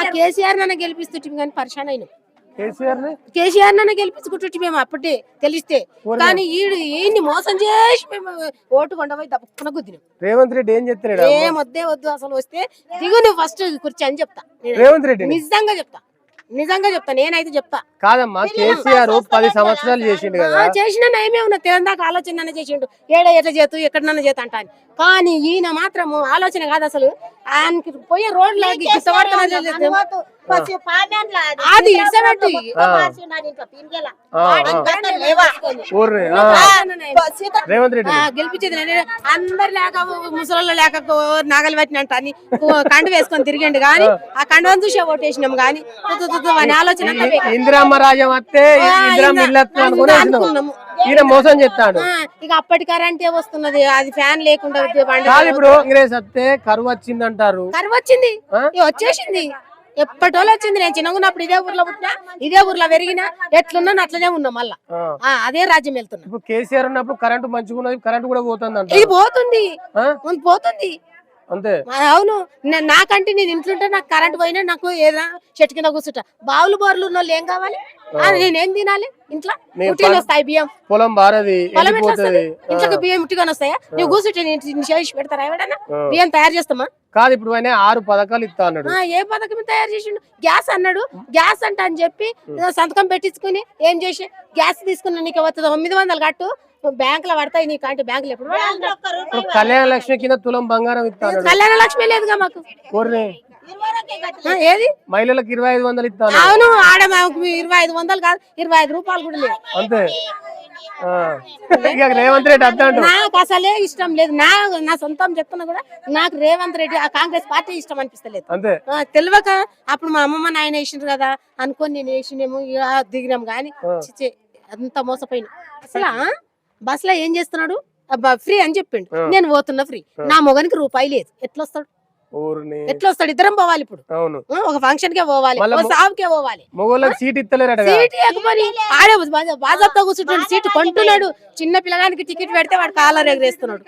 ఆ కేసీఆర్ నన్ను గెలిపిస్తుంటే కానీ పరిశాన్ అయినాం. కేసీఆర్ నన్ను గెలిపించుకుంటుంటే మేము అప్పుడే తెలిస్తే. కానీ ఈడు ఈయన్ని మోసం చేసి మేము ఓటు కొండపోయి గుద్దినాం. రేవంత్ రెడ్డి ఏం చెప్తున్నాడు ఏం వద్దే వద్దు అసలు వస్తే దిగు నువ్వు ఫస్ట్ కూర్చో అని చెప్తా. రేవంత్ రెడ్డి నిజంగా చెప్తా. నిజంగా చెప్తా నేనైతే చెప్తా. కాదమ్మా కేసీఆర్ పది సంవత్సరాలు చేసిండు కదా. ఆ, చేసిన నయమే ఉన్నా తెలంగాణ ఆలోచన చేసిండు. ఏడ ఎట్లా చేతు? ఎక్కడన్నా చేత అంటాను కానీ ఈయన మాత్రము ఆలోచన కాదు అసలు. ఆయనకి పోయే రోడ్ల అది ఇడ్సబెట్టి ఆ, ఆ. ఊర్ని, ఆ. రేవంత్ రెడ్డి. ఆ, గెలిపించేది నేనే. అందరు లేక ముసలి లేక నాగలి పట్టినట్టు అని కండు వేసుకొని తిరిగిండు గాని ఆ. కండువని చూసే ఓటేసినాం గాని అని ఆలోచన. ఇందిరమ్మ రాజ్యం వస్తే ఇందిరమ్మ. అనుకున్నాము. ఈయన మోసం చెప్తాడు ఆ, ఇక అప్పటి కరెంటే వస్తున్నది? అది ఫ్యాన్ లేకుండా బండి కాదు ఇప్పుడు కాంగ్రెస్ వస్తే కరువు వచ్చింది అంటారు కరువు వచ్చింది. వచ్చేసింది. ఎప్పటోళ్ళు వచ్చింది నేను చిన్నగా ఉన్నప్పుడు ఇదే ఊర్లో పుట్టినా ఇదే ఊర్లో పెరిగినా ఎట్లున్నాను అట్లనే ఉన్నా మళ్ళా. ఆ. అదే రాజ్యం వెళ్తున్నా. ఇప్పుడు కేసీఆర్ ఉన్నప్పుడు కరెంటు మంచిగా ఉన్నది కరెంటు కూడా పోతుంది అంట ఇది పోతుంది. పోతుంది. అంతే. అవును నాకంటే నేను ఇంట్లుంటే నాకు కరెంట్ పోయినా నాకు ఏదైనా చెట్టు కింద కూర్చుంటా. బావులు బోర్లు ఉన్న వాళ్ళు ఏం కావాలి? నేనేం తినాలి? ఇంట్లో ఉట్టిగా వస్తాయి బియ్యం. పొలం బారది పొలం ఎట్లా వస్తుంది? వెళ్ళిపోతుంది ఇంట్లోకి బియ్యం ఉట్టిగానే వస్తాయా? నువ్వు కూర్చుంటే చేసి పెడతారా ఎవడన్నా. బియ్యం తయారు చేస్తామా? కాదు ఇప్పుడు ఆయన ఆరు పథకాలు ఇస్తా అన్నాడు. ఏ పథకం తయారు చేసిండు? గ్యాస్ అన్నాడు. గ్యాస్ అంట అని చెప్పి సంతకం పెట్టించుకుని ఏం చేసి? గ్యాస్ తీసుకున్నా నీకు వస్తుంది తొమ్మిది వందలు కట్టు. బ్యాంక్లో పడతాయి నీకు అంటే బ్యాంకులు ఎప్పుడు కళ్యాణ లక్ష్మి కింద తులం బంగారం ఇస్తా అన్నాడు కళ్యాణ లక్ష్మి లేదుగా మాకు. ఏది? మహిళలకు ఇరవై ఐదు వందలు ఇస్తా అన్నాడు అవును ఆడ మాకు ఇరవై ఐదు వందలు కాదు ఇరవై ఐదు రూపాయలు కూడా లేవు. అంతే. రేవంత్ రెడ్డి అంటాడు నాకు అసలే ఇష్టం లేదు. నా నా సొంతం చెప్తున్నా కూడా నాకు రేవంత్ రెడ్డి ఆ కాంగ్రెస్ పార్టీ ఇష్టం అనిపిస్తలేదు. అంతే. తెలియక అప్పుడు మా అమ్మమ్మ నాయన వేసిండ్రు కదా అనుకొని నేను వేసినేమో దిగినాం కానీ అంత మోసపోయిన. అసలు? బస్లో ఏం చేస్తున్నాడు? ఫ్రీ అని చెప్పిండు. నేను పోతున్నా ఫ్రీ. నా మొగనికి రూపాయి లేదు. ఎట్లా వస్తాడు ఎట్లా వస్తాడు ఇద్దరం పోవాలి ఇప్పుడు. ఒక ఫంక్షన్ కే పోవాలి సావుకే పోవాలి. సీట్ ఎక్కమని ఆడే బాజాతో కూర్చుంటాడు సీట్ కొంటున్నాడు. చిన్న పిల్లగానికి టికెట్ పెడితే వాడు కాలర్ ఎగరేస్తున్నాడు.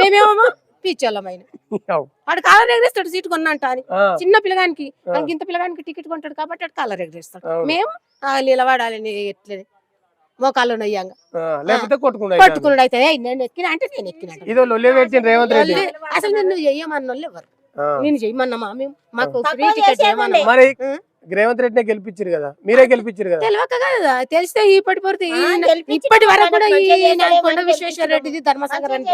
మేమేమో పిచ్చోళ్ళమైన వాడు కాలర్ ఎగరేస్తాడు సీట్ కొన్నంట అని. చిన్న పిల్లగానికి ఇంత పిల్లగానికి టికెట్ కొంటాడు కాబట్టి వాడు కాలర్ ఎగరేస్తాడు. మేము ఆ, నిలబడాలి ఎట్లే మోకాళ్ళు నయ్యంగా. లేకపోతే కొట్టుకుంటా పట్టుకున్నాడు అయితే "ఏయ్, నేను ఎక్కిన అంటే నేను ఎక్కిన. ఇదో లొల్లే పెట్టిన రేవంత్ రెడ్డి. అసలు నిన్ను చెయ్యమన్న వాళ్ళు ఎవరు. నేను చెయ్యమన్నామా మేము? మాకు ఫ్రీ టికెట్ చేయమన్నా మరి ఆ? రేవంత్ రెడ్డినే గెలిపించారు కదా. మీరే గెలిపించారు కదా. తెలియక కదా. తెలిస్తే ఇప్పటి గెలిపించిన ఇప్పటి వరకు కూడా విశ్వేశ్వర రెడ్డిది ధర్మసాగర్ అని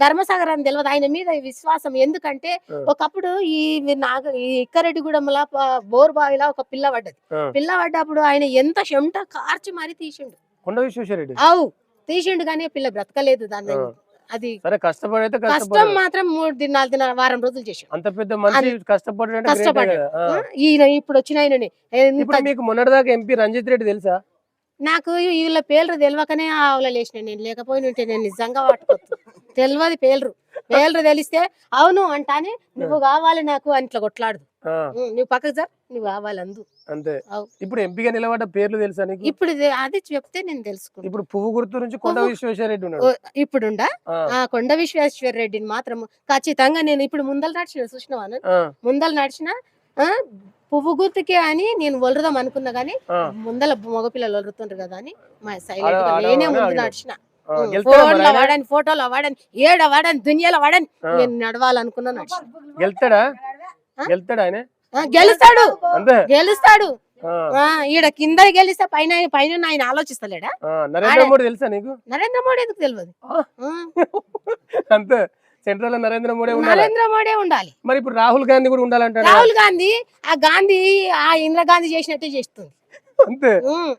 ధర్మసాగర్ అని తెలియదు ఆయన మీద విశ్వాసం. ఎందుకంటే. ఒకప్పుడు ఈ నాగ ఈ ఇక్కరెడ్డిగూడెంలో బోర్ బావిలో ఒక పిల్ల పడ్డది. పిల్ల పడ్డప్పుడు ఆయన ఎంత చెమట కార్చి మరీ తీసిండు. కొండ విశ్వేశ్వర రెడ్డి. అవు. తీసిండు కానీ పిల్ల బ్రతకలేదు దాన్ని ఆ. అది సరే కష్టపడైతే కష్టం కష్టపడ. మాత్రం మూడు దినాలు దిన వారం రోజులు చేసాం అంత పెద్ద మనిషి. ఆ. ఈయన ఇప్పుడు వచ్చిన ఆయననే. ఇప్పుడు మీకు మొన్నటిదాకా ఎంపీ రంజిత్ రెడ్డి తెలుసా? నాకు వీళ్ళ పేర్లు తెలియకనే ఆవుల లేచిన నేను. లేకపోయిన ఉంటే నేను నిజంగా పట్టుకోవచ్చు తెలియదు పేర్లు. పేర్లు తెలిస్తే అవును అంటానే నువ్వు కావాలి నాకు అని ఇట్లా కొట్లాడు ఆ, నువ్వు పక్కకు సార్ నువ్వు కావాలి అందు. అంతే. ఇప్పుడు ఎంపీగా నిలబడ్డ పేర్లు తెలుసా నీకు? ఇప్పుడు అది చెప్తే నేను తెలుసుకుంటా. ఇప్పుడు పువ్వు గుర్తు నుంచి కొండ విశ్వేశ్వర రెడ్డి ఉన్నాడు. ఇప్పుడుండా? ఆ, కొండ విశ్వేశ్వర రెడ్డిని మాత్రం ఖచ్చితంగా నేను ఇప్పుడు ముందల నడిచిన చూసినవాను ముందల నడిచిన పువ్వు గుర్తుకే అని నేను ఒలరదాం అనుకున్నా గానీ ముందల మగపిల్లలు ఒలురుతుండ్రు కదా అని మా సైలెంట్గా నేనే ముందు. నడిచిన. ఫోన్లో? వాడని ఫోటోలో వాడని ఏడ వాడని దునియాలో వాడని. నేను నడవాలనుకున్నా నడిచిన. గెలుస్తాడా ఆయన? గెలుస్తాడు. గెలుస్తాడు. ఈడ కింద గెలిస్తే పైన పైన ఆయన ఆలోచిస్తలేడా? నరేంద్ర మోడీ తెలుసా నీకు? నరేంద్ర మోడీ ఎందుకు తెలియదు అంతే. సెంట్రల్లో నరేంద్ర మోడీ ఉండాలి. నరేంద్ర మోడీ ఉండాలి. మరి ఇప్పుడు రాహుల్ గాంధీ కూడా ఉండాలంటాడు? రాహుల్ గాంధీ ఆ గాంధీ ఆ ఇందిరా గాంధీ చేసినట్టే చేస్తుంది. అంతే.